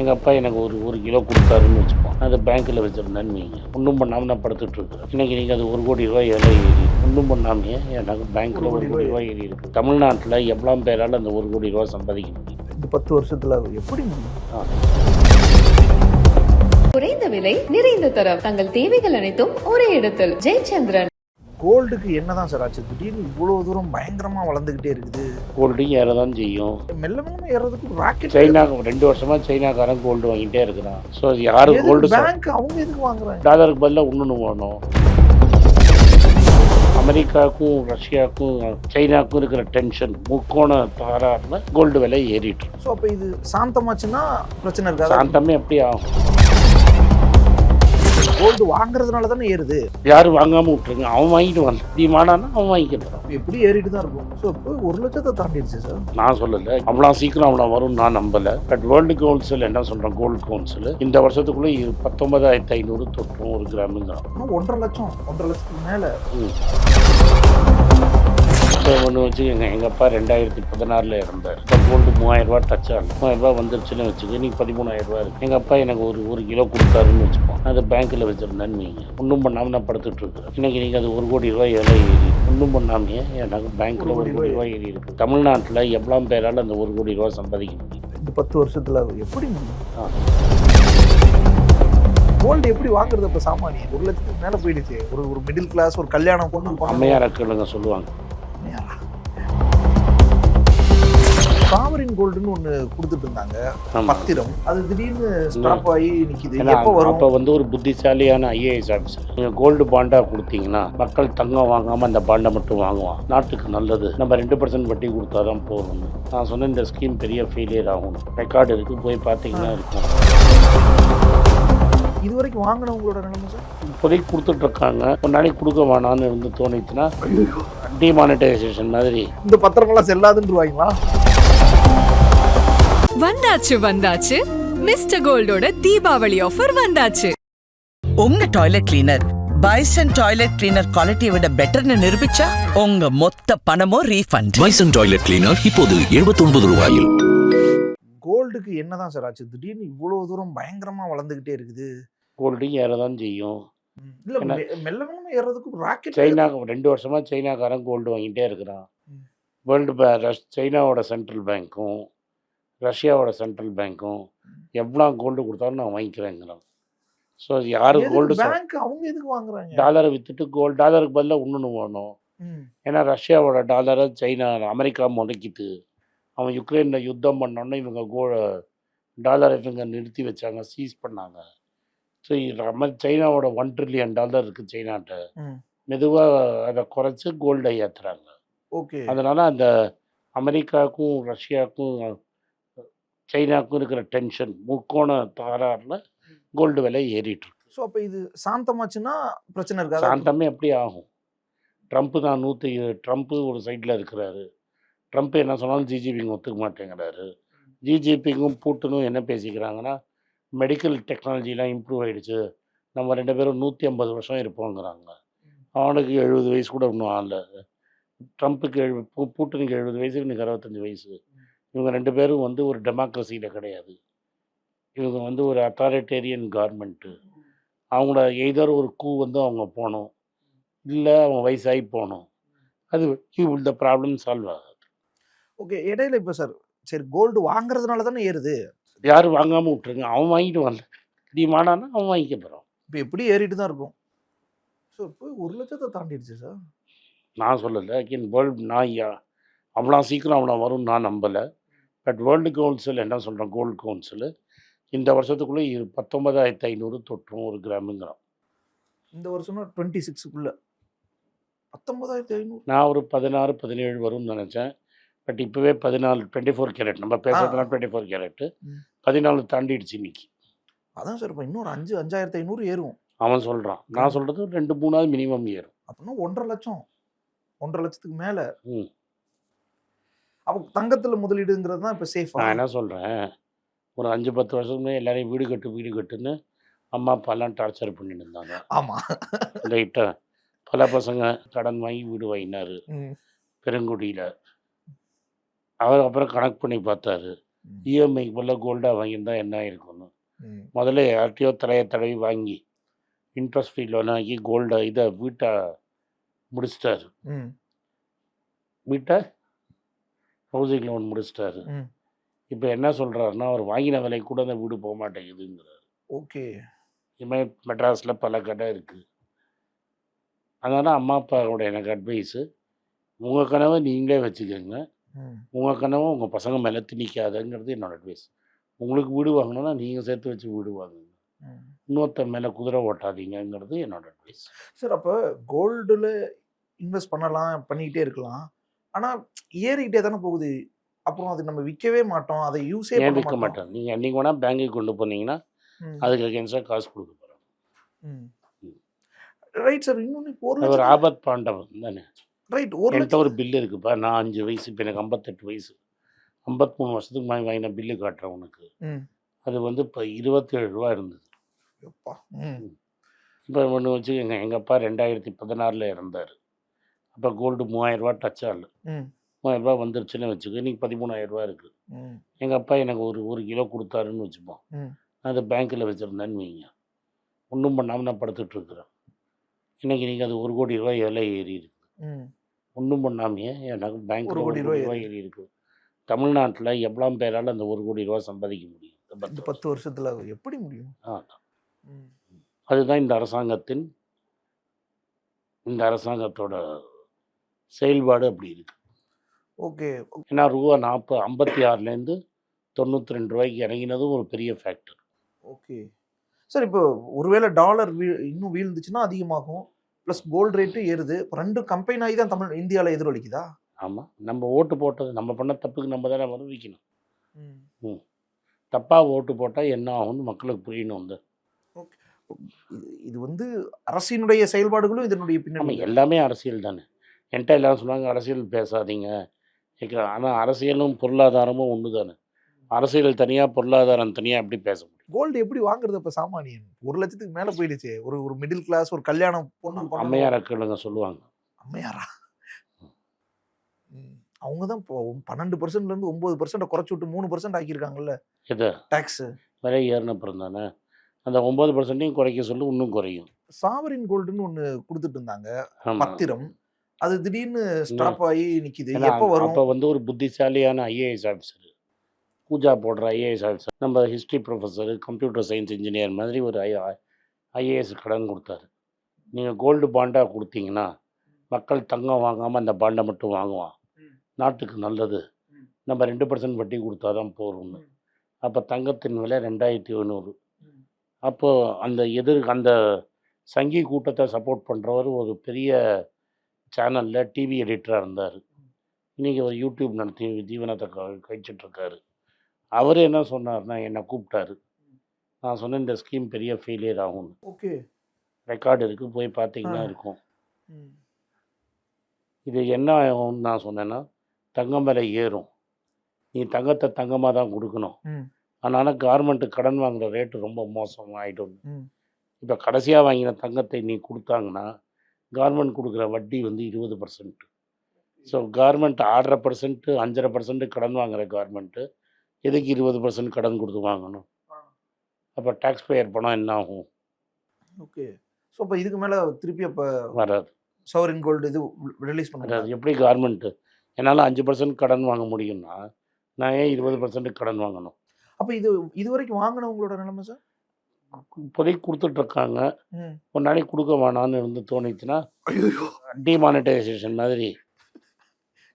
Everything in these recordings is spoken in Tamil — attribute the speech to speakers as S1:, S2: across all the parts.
S1: எங்கள் அப்பா எனக்கு ஒரு ஒரு கிலோ கொடுத்தாருன்னு வச்சுப்போம் அதை பேங்க்கில் வச்சுருந்தேன்னு வைங்க. ஒன்றும் பண்ணாமல் நான் படுத்துட்டு இருக்கிறேன். இன்னைக்கு நீங்கள் அது ஒரு கோடி ரூபாய் விலை ஏறி ஒன்றும் பண்ணாமையே எனக்கு பேங்க்கில் ஒரு கோடி ரூபாய் ஏறி இருக்கு. தமிழ்நாட்டில் எவ்வளோ பேரால் அந்த ஒரு கோடி ரூபாய் சம்பாதிக்க முடியும்?
S2: இந்த பத்து வருஷத்துல எப்படி.
S3: குறைந்த விலை நிறைந்த தரம். தங்கள் தேவைகள் அனைத்தும் ஒரே இடத்தில். ஜெயச்சந்திரன்.
S2: கோல்டுக்கு என்னதான் சார் ஆச்சு? திடீர்னு இவ்வளவு தூரம் பயங்கரமா வளர்ந்துகிட்டே இருக்குது.
S1: கோல்டும் ஏற தான் செய்யும்
S2: மெல்ல மெல்ல ஏறதுக்கு ராக்கெட்
S1: சைனா ரெண்டு வருஷமா சைனாக்காரன் கோல்டு வாங்கிட்டே இருக்கிறான். ஸோ யாரு கோல்டு
S2: பேங்க் அவங்க எதுக்கு வாங்குறாங்க?
S1: டாலருக்கு பதிலாக இன்னொன்று வேணும் அமெரிக்காவுக்கும் ரஷ்யாவுக்கும் சைனாவுக்கும் இருக்கிற டென்ஷன் முக்கோண தாராறில் கோல்டு விலை ஏறிட்டு.
S2: ஸோ அப்போ இது சாந்தமாச்சுன்னா பிரச்சனை இருக்காது?
S1: சாந்தமே எப்படி ஆகும்.
S2: கோல்டு வாங்குறதுனால தானே ஏறுது?
S1: யாரும் வாங்காம விட்டுருங்க. அவன் வாங்கிட்டு வந்தான். தீமானானா அவன் வாங்கிக்கிறான்
S2: எப்படி ஏறிட்டு தான் இருக்கும் ஸோ இப்போ ஒரு லட்சத்தை தாண்டிடுச்சு சார்
S1: நான் சொல்லல. அவ்வளோ சீக்கிரம் அவ்வளோ வரும் நான் நம்பல. பட் வேர்ல்டு கவுன்சில் என்ன சொல்றேன்? கோல்டு கவுன்சில் இந்த வருஷத்துக்குள்ள பத்தொன்பதாயிரத்தி ஐநூறு தொற்றும் ஒரு கிராமுங்கிறான்
S2: ஒன்றரை லட்சம். ஒன்றரை லட்சத்துக்கு மேலே.
S1: இப்போ ஒன்று வச்சுக்கோங்க எங்கள் அப்பா ரெண்டாயிரத்தி பதினாறில் இறந்தார் இப்போ கோல்டு மூவாயிரம் ரூபா டச் ஆகும் மூவாயிரம் ரூபா வந்துருச்சுன்னு வச்சுக்க நீ பதிமூணாயிரம் ரூபா இருக்கு. எங்கள் அப்பா எனக்கு ஒரு ஒரு கிலோ கொடுத்தாருன்னு வச்சுப்போம் அதை பேங்க்கில் வச்சுருந்தேன்னு வைங்க. ஒன்றும் பண்ணாமல் நான் படுத்துட்டு இருக்கிறேன். இன்னைக்கு நீங்கள் அது ஒரு கோடி ரூபாய் விலை ஏறி ஒன்றும் பண்ணாமையே எனக்கு பேங்க்கில் ஒரு கோடி ரூபாய் ஏறி இருக்கு தமிழ்நாட்டில் எவ்வளோ பேரால் அந்த ஒரு கோடி ரூபாய் சம்பாதிக்க முடியும்
S2: இந்த பத்து வருஷத்துல எப்படி
S1: ஆ.
S2: கோல்டு எப்படி வாங்குறது? இப்போ சாமானியம். ஒரு லட்சத்துக்கு மேலே போயிடுச்சு. ஒரு ஒரு மிடில் கிளாஸ் ஒரு கல்யாணம் பொண்ணு பண்ணணும்.
S1: அம்மையார் கேளுங்க சொல்லுவாங்க.
S2: சாவரின் கோல்டுன்னு ஒன்று கொடுத்துட்டு இருந்தாங்க. பத்திரம். அது திடீர்னு ஸ்டாப் ஆகி
S1: ஏன்னா
S2: எப்போ வரும்?
S1: அப்போ வந்து ஒரு புத்திசாலியான ஐஏஎஸ் ஆஃபீஸர் நீங்கள் கோல்டு பாண்டாக கொடுத்தீங்கன்னா மக்கள் தங்கம் வாங்காமல் அந்த பாண்டை மட்டும் வாங்குவான். நாட்டுக்கு நல்லது. நம்ம ரெண்டு பர்சன்ட் வட்டி கொடுத்தா தான் போகணும் நான் சொன்ன இந்த ஸ்கீம் பெரிய ஃபெயிலியர் ஆகும். ரெக்கார்டு இருக்குது போய் பார்த்தீங்கன்னா இருக்கும்.
S2: இது வரைக்கும் வாங்கினவங்களோட நிலைமை சார்
S1: இப்போதைக்கு கொடுத்துட்ருக்காங்க. ஒரு நாளைக்கு கொடுக்க வேணான்னு இருந்து தோணுச்சுன்னா டிமானிட்டைசேஷன் மாதிரி.
S2: இந்த பத்திரமெல்லாம் செல்லாதுன்றவாங்களா
S4: வந்தாச்சு வந்தாச்சு. மிஸ்டர் கோல்டோட தீபாவளி ஆஃபர் வந்தாச்சு.
S5: உங்க toilet cleaner Bison toilet cleaner குவாலிட்டியை விட பெட்டர்னு நிரூபிச்சா உங்க மொத்த பணமும் ரீஃபண்ட்
S6: பைசன் டாய்லெட் கிளீனர் இப்போது 79 ரூபாயில்.
S2: கோல்டுக்கு என்னதான் சார் ஆச்சு? திடீர்னு இவ்வளவு தூரம் பயங்கரமா வளர்ந்துகிட்டே இருக்குது.
S1: கோல்டும் ஏற தான் செய்யும்.
S2: இல்ல மெல்ல மெல்ல ஏறதுக்கு ராக்கெட்
S1: சைனா ரெண்டு வருஷமா சைனாக்காரன் கோல்டு வாங்கிட்டே இருக்கிறான். வேர்ல்டு சைனாவோட சென்ட்ரல் பேங்க்கும் ரஷ்யாவோட சென்ட்ரல் பேங்க்கும் எவ்வளோ கோல்டு கொடுத்தாலும் நான் வாங்கிக்கிறேங்கிறான். ஸோ யாரு கோல்டு
S2: பேங்க் அவங்க எதுக்கு வாங்குறாங்க?
S1: டாலரை வித்துட்டு கோல்டு டாலருக்கு பதிலாக இன்னொன்று வேணும். ஏன்னா ரஷ்யாவோட டாலரை சைனா அமெரிக்கா முடக்கிட்டு அவன் யுக்ரைனில் யுத்தம் பண்ணோன்னே இவங்க கோ டாலரை இவங்க நிறுத்தி வச்சாங்க சீஸ் பண்ணாங்க. ஸோ சைனாவோட ஒன் ட்ரில்லியன் டாலர் இருக்குது சைனாட்ட. மெதுவாக அதை குறைச்சி கோல்டை ஏற்றுறாங்க
S2: ஓகே.
S1: அதனால் அந்த அமெரிக்காவுக்கும் ரஷ்யாவுக்கும் சைனாவுக்கும் இருக்கிற டென்ஷன் முக்கோண தாராறில் கோல்டு விலை ஏறிட்டு இருக்கு.
S2: ஸோ அப்போ இது சாந்தமாச்சுன்னா பிரச்சனை இருக்காது?
S1: சாந்தமே எப்படி ஆகும். ட்ரம்ப்பு தான் நூற்றி ட்ரம்ப்பு ஒரு சைடில் இருக்கிறாரு. ட்ரம்ப் என்ன சொன்னாலும் ஜிஜிபிங்க ஒத்துக்க மாட்டேங்கிறாரு. ஜிஜிபிக்கும் பூட்டனும் என்ன பேசிக்கிறாங்கன்னா மெடிக்கல் டெக்னாலஜிலாம் இம்ப்ரூவ் ஆயிடுச்சு. நம்ம ரெண்டு பேரும் நூற்றி ஐம்பது வருஷம் இருப்போங்கிறாங்க. அவனுக்கு எழுபது வயசு கூட இன்னும் ஆகல. ட்ரம்ப்புக்கு எழு பூட்டனுக்கு எழுபது வயசு இவனுக்கு அறுபத்தஞ்சு வயசு. இவங்க ரெண்டு பேரும் வந்து ஒரு டெமோக்ரஸியில் கிடையாது. இவங்க வந்து ஒரு அத்தாரிட்டேரியன் கவர்மெண்ட்டு அவங்கள எய்தர் ஒரு கூ வந்து அவங்க போகணும் இல்லை அவன் வயசாகி போகணும் அது இந்த ப்ராப்ளம் சால்வ் ஆகாது.
S2: ஓகே இடையில இப்போ சார் சரி கோல்டு வாங்குறதுனால தானே ஏறுது?
S1: யாரும் வாங்காமல் விட்டுருங்க அவன் வாங்கிட்டு வரல டிமாண்டானா அவன் வாங்கிக்க போகிறான்
S2: இப்போ எப்படி ஏறிட்டு தான் இருக்கும்? ஸோ இப்போ ஒரு லட்சத்தை தாண்டிடுச்சு சார்
S1: நான் சொல்லலை அகேன் வேர்ல்டு நான் யா- அவ்வளோ சீக்கிரம் அவ்வளோ வரும் நான் நம்பலை. பட் வேர்ல்டு கவுன்சில் என்ன சொல்கிறேன் கோல்டு கவுன்சில் இந்த வருஷத்துக்குள்ளே இது பத்தொன்பதாயிரத்தி ஐநூறு தொற்றும் ஒரு கிராமுங்கிறான்.
S2: இந்த வருஷம்னா டுவெண்ட்டி சிக்ஸுக்குள்ள. பத்தொன்பதாயிரத்தி ஐநூறு.
S1: நான் ஒரு பதினாறு பதினேழு வரும்னு நினச்சேன். பட் இப்போவே பதினாலு டுவெண்ட்டி ஃபோர் கேரட். நம்ம பேசுறதுலாம் டுவெண்ட்டி ஃபோர் கேரட்டு. பதினாலு தாண்டிடுச்சு இன்னைக்கு.
S2: அதான் சார் இப்போ இன்னொரு அஞ்சு அஞ்சாயிரத்தி ஐநூறு ஏறும்.
S1: அவன் சொல்கிறான் நான் சொல்கிறது ரெண்டு மூணாவது மினிமம் ஏறும்.
S2: அப்படின்னா ஒன்றரை லட்சம். ஒன்றரை லட்சத்துக்கு மேலே.
S1: ம்.
S2: அப்போ தங்கத்தில் முதலீடுங்கிறது தான் இப்போ சேஃப்
S1: நான் என்ன சொல்கிறேன் ஒரு அஞ்சு பத்து வருஷத்துக்கு எல்லாரையும் வீடு கட்டு வீடு கட்டுன்னு அம்மா அப்பாலாம் டார்ச்சர் பண்ணிட்டு இருந்தாங்க.
S2: ஆமாம்
S1: ரைட்டா பல பசங்க கடன் வாங்கி வீடு வாங்கினாரு. பெருங்குடியில். அவர் அப்புறம் கணக்கு பண்ணி பார்த்தாரு. இஎம்ஐக்கு பதிலாக கோல்டாக வாங்கியிருந்தா என்ன ஆயிருக்கும்னு.
S2: ம்.
S1: முதல்ல யார்ட்டையோ தலையை தடவி வாங்கி இன்ட்ரெஸ்ட் ஃப்ரீ லோன் ஆக்கி கோல்டை இதை வீட்டை முடிச்சிட்டாரு. வீட்டை ஹவுசிங் லோன் முடிச்சிட்டாரு. இப்போ என்ன சொல்கிறாருன்னா அவர் வாங்கின விலை கூட அந்த வீடு போக மாட்டேங்குதுங்கிறார்
S2: ஓகே
S1: இதுமாதிரி மெட்ராஸில் பல கடை இருக்குது அதனால் அம்மா அப்பாவோட எனக்கு அட்வைஸு உங்கள் கனவை நீங்களே வச்சுக்கோங்க. உங்கள் கனவை உங்கள் பசங்க மேலே திணிக்காதங்கிறது என்னோட அட்வைஸ் உங்களுக்கு வீடு வாங்கணும்னா நீங்கள் சேர்த்து வச்சு வீடு வாங்குங்க.
S2: ம்.
S1: இன்னொருத்தன் மேலே குதிரை ஓட்டாதீங்கங்கிறது என்னோட அட்வைஸ்
S2: சார் அப்போ கோல்டுல இன்வெஸ்ட் பண்ணலாம் பண்ணிக்கிட்டே இருக்கலாம். ஆனா ஏறிக்கிட்டே தானே போகுது. அப்புறம் அது நம்ம விற்கவே மாட்டோம். அதை யூஸே
S1: ஏன் விற்க
S2: மாட்டோம்.
S1: நீங்கள் என்றைக்கு வேணால் பேங்க்குக்கு கொண்டு போனீங்கன்னா. அதுக்கு அகேன்ஸ்டாக காசு கொடுக்க போகிறோம்.
S2: ரைட் சார் இன்னொன்று ஒரு
S1: ஆபத் பாண்டவன் தானே?
S2: ரைட் ஒரு
S1: என்கிட்ட ஒரு பில்லு இருக்குப்பா. நான் அஞ்சு வயசு இப்போ எனக்கு ஐம்பத்தெட்டு வயசு. ஐம்பத்மூணு வருஷத்துக்கு முன்னாடி வாங்கின பில்லு காட்டுறேன் உனக்கு. அது வந்து இப்போ இருபத்தேழு ரூபா இருந்தது. இப்போ ஒன்று வச்சுக்கோங்க. எங்கள் அப்பா ரெண்டாயிரத்தி பதினாறில் இறந்தார். அப்போ கோல்டு மூவாயிரரூபா டச் ஆகல
S2: ம்.
S1: மூவாயிரரூபா வந்துருச்சுன்னு வச்சுக்கோ இன்றைக்கி பதிமூணாயிரரூபா இருக்குது. எங்கள் அப்பா எனக்கு ஒரு ஒரு கிலோ கொடுத்தாருன்னு வச்சுப்போம். நான் அதை பேங்க்கில் வச்சுருந்தேன்னு வைங்க ஒன்றும் பண்ணாமல் நான் படுத்துட்டு இருக்கிறேன் இன்றைக்கி நீங்கள் அது ஒரு கோடி ரூபாய் விலை ஏறி இருக்கு
S2: ம்.
S1: ஒன்றும் பண்ணாமையே எனக்கு பேங்க்கில்
S2: ஒரு கோடி ரூபாய்
S1: ஏறி இருக்கு தமிழ்நாட்டில் எவ்வளோ பேரால் அந்த ஒரு கோடி ரூபாய் சம்பாதிக்க முடியும் இந்த பத்து
S2: பத்து வருஷத்துல எப்படி முடியும்.
S1: ஆ. அதுதான் இந்த அரசாங்கத்தின் இந்த அரசாங்கத்தோட செயல்பாடு அப்படி இருக்கு.
S2: ஓகே.
S1: ஏன்னா ரூபா நாற்பது ஐம்பத்தி ஆறுலேருந்து தொண்ணூற்றி ரெண்டு ரூபாய்க்கு இறங்கினதும் ஒரு பெரிய ஃபேக்டர்
S2: ஓகே. சார் இப்போ ஒருவேளை டாலர் வீ இன்னும் வீழ்ந்துச்சுன்னா அதிகமாகும். ப்ளஸ் கோல்டு ரேட்டு ஏறுது. இப்போ ரெண்டு கம்பெனி ஆகி தான் தமிழ் இந்தியாவில் எதிரொலிக்குதா?
S1: ஆமாம் நம்ம ஓட்டு போட்டது நம்ம பண்ண தப்புக்கு நம்ம தானே வருவிக்கணும்
S2: ம்.
S1: தப்பாக ஓட்டு போட்டால் என்ன ஆகும்னு மக்களுக்கு புரியணும் வந்து
S2: இது இது வந்து அரசினுடைய செயல்பாடுகளும் இதனுடைய பின்னணி
S1: எல்லாமே அரசியல் தானே. என்கிட்ட எல்லாரும் சொன்னாங்க அரசியல் பேசாதீங்க. ஆனால் அரசியலும் பொருளாதாரமும் ஒன்று தானே அரசியல் தனியாக பொருளாதாரம் தனியாக எப்படி பேச முடியும்?
S2: கோல்டு எப்படி வாங்குறது இப்போ சாமானியன்? ஒரு லட்சத்துக்கு மேலே போயிடுச்சு. ஒரு ஒரு மிடில் கிளாஸ் ஒரு கல்யாணம் பொண்ணு.
S1: அம்மையார் கேளுங்க சொல்லுவாங்க.
S2: அம்மையாரா. அவங்க தான் பன்னெண்டு பர்சன்ட்ல இருந்து ஒன்பது பர்சன்ட் குறைச்சி விட்டு மூணு பர்சன்ட் ஆக்கியிருக்காங்கல்ல.
S1: எது?
S2: டாக்ஸ்
S1: விலை ஏறின அப்புறம் தானே. அந்த ஒம்பது பர்சன்ட்டையும் குறைக்க சொல்லி இன்னும் குறையும்.
S2: சாவரின் கோல்டுன்னு ஒன்று கொடுத்துட்டு இருந்தாங்க. பத்திரம். அது திடீர்னு ஸ்டாப் ஆகி
S1: ஏன்னா
S2: எப்போ வரும்?
S1: அப்போ வந்து ஒரு புத்திசாலியான ஐஏஎஸ் ஆஃபீஸர் பூஜா போடுற ஐஏஎஸ் ஆஃபீஸர் நம்ம history professor computer science engineer மாதிரி ஒரு ஐ ஐஏஎஸ் கடன் கொடுத்தாரு. நீங்கள் கோல்டு பாண்டாக கொடுத்தீங்கன்னா மக்கள் தங்கம் வாங்காமல் அந்த பாண்டை மட்டும் வாங்குவான். நாட்டுக்கு நல்லது. நம்ம ரெண்டு பர்சன்ட் வட்டி கொடுத்தா தான் போகிறோம்னு அப்போ தங்கத்தின் விலை ரெண்டாயிரத்தி எழுநூறு அப்போது அந்த எதிர் அந்த சங்கி கூட்டத்தை சப்போர்ட் பண்ணுறவர் ஒரு பெரிய சேனலில் டிவி எடிட்டராக இருந்தார். இன்றைக்கி அவர் யூடியூப் நடத்தி ஜீவனத்தை க- கழிச்சிட்டு இருக்காரு அவர் என்ன சொன்னார்னா என்னை கூப்பிட்டாரு. நான் சொன்னேன் இந்த ஸ்கீம் பெரிய ஃபெயிலியர் ஆகும்னு.
S2: ஓகே.
S1: ரெக்கார்டு இருக்குது போய் பார்த்தீங்கன்னா. இருக்கும். இது என்ன ஆகும்னு நான் சொன்னேன்னா தங்கம் விலை ஏறும். நீ தங்கத்தை தங்கமாக தான் கொடுக்கணும். அதனால் கார்மெண்ட்டு கடன் வாங்குற ரேட்டு ரொம்ப மோசமாயிடும்
S2: ம்.
S1: இப்போ கடைசியாக வாங்கின தங்கத்தை நீ கொடுத்தாங்கன்னா கார்மெண்ட் கொடுக்குற வட்டி வந்து இருபது பர்சன்ட் ஸோ கார்மெண்ட் ஆறரை பர்சன்ட்டு அஞ்சரை பர்சன்ட் கடன் வாங்குற கார்மெண்ட்டு எதுக்கு இருபது பர்சன்ட் கடன் கொடுத்து வாங்கணும்? அப்போ டேக்ஸ் பேயர் பணம் என்ன ஆகும்?
S2: ஓகே. ஸோ அப்போ இதுக்கு மேலே திருப்பி அப்போ
S1: வராது.
S2: சவரின் கோல்டு இது ரிலீஸ் பண்ணுறாங்க
S1: எப்படி கார்மெண்ட்டு என்னால் அஞ்சு பர்சன்ட் கடன் வாங்க முடியும்னா நான் ஏன் இருபது பர்சன்ட் கடன் வாங்கணும்?
S2: அப்போ இது இது வரைக்கும் வாங்கினவங்களோட நிலைமை சார்
S1: இப்போதைக்கு கொடுத்துட்ருக்காங்க. ஒரு நாளைக்கு கொடுக்க வேணாம்னு இருந்து தோணிச்சுன்னா டிமானிட்டைசேஷன் மாதிரி.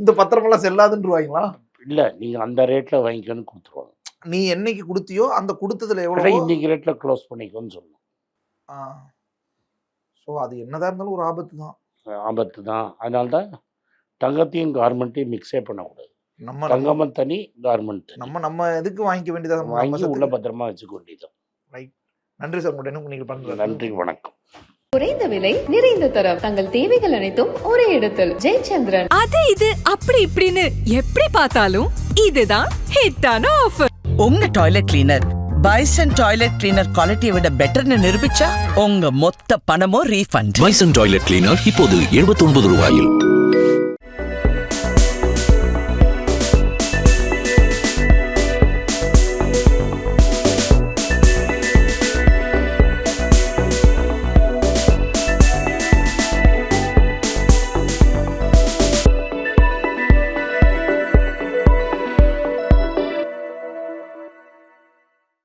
S2: இந்த பத்திரமெல்லாம் செல்லாதுன்றவாங்களா?
S1: இல்லை நீங்கள் அந்த ரேட்டில் வாங்கிக்கன்னு கொடுத்துருவாங்க.
S2: நீ என்னைக்கு கொடுத்தியோ அந்த கொடுத்ததுல எவ்வளோ
S1: இன்னைக்கு ரேட்டில் க்ளோஸ் பண்ணிக்கோன்னு சொல்லணும்
S2: ஸோ அது என்னதான் இருந்தாலும் ஒரு ஆபத்து தான்.
S1: ஆபத்து தான். அதனால தான் தங்கத்தையும் கார்மெண்ட்டையும் மிக்ஸே பண்ணக்கூடாது.
S2: நம்ம
S1: தங்கமும் தனி கார்மெண்ட்
S2: நம்ம நம்ம எதுக்கு வாங்கிக்க வேண்டியதா? நம்ம
S1: வாங்கி உள்ள பத்திரமா வச்சுக்க வேண்டியதான்
S2: நன்றி சார் உங்கள்கிட்ட நீங்கள் பண்ணுறது?
S1: நன்றி வணக்கம்.
S3: குறைந்த விலை நிறைந்த தரம். தங்கள் தேவைகள் அனைத்தும் ஒரே இடத்தில். ஜெயச்சந்திரன்.
S4: அது இது அப்படி இப்படின்னு எப்படி பார்த்தாலும் இதுதான் ஹிட்டான ஆஃபர்
S5: உங்க toilet cleaner Bison toilet cleaner குவாலிட்டியை விட பெட்டர்னு நிரூபிச்சா உங்க மொத்த பணமும் ரீஃபண்ட்
S6: பைசன் டாய்லெட் கிளீனர் இப்போது 79 ரூபாயில்.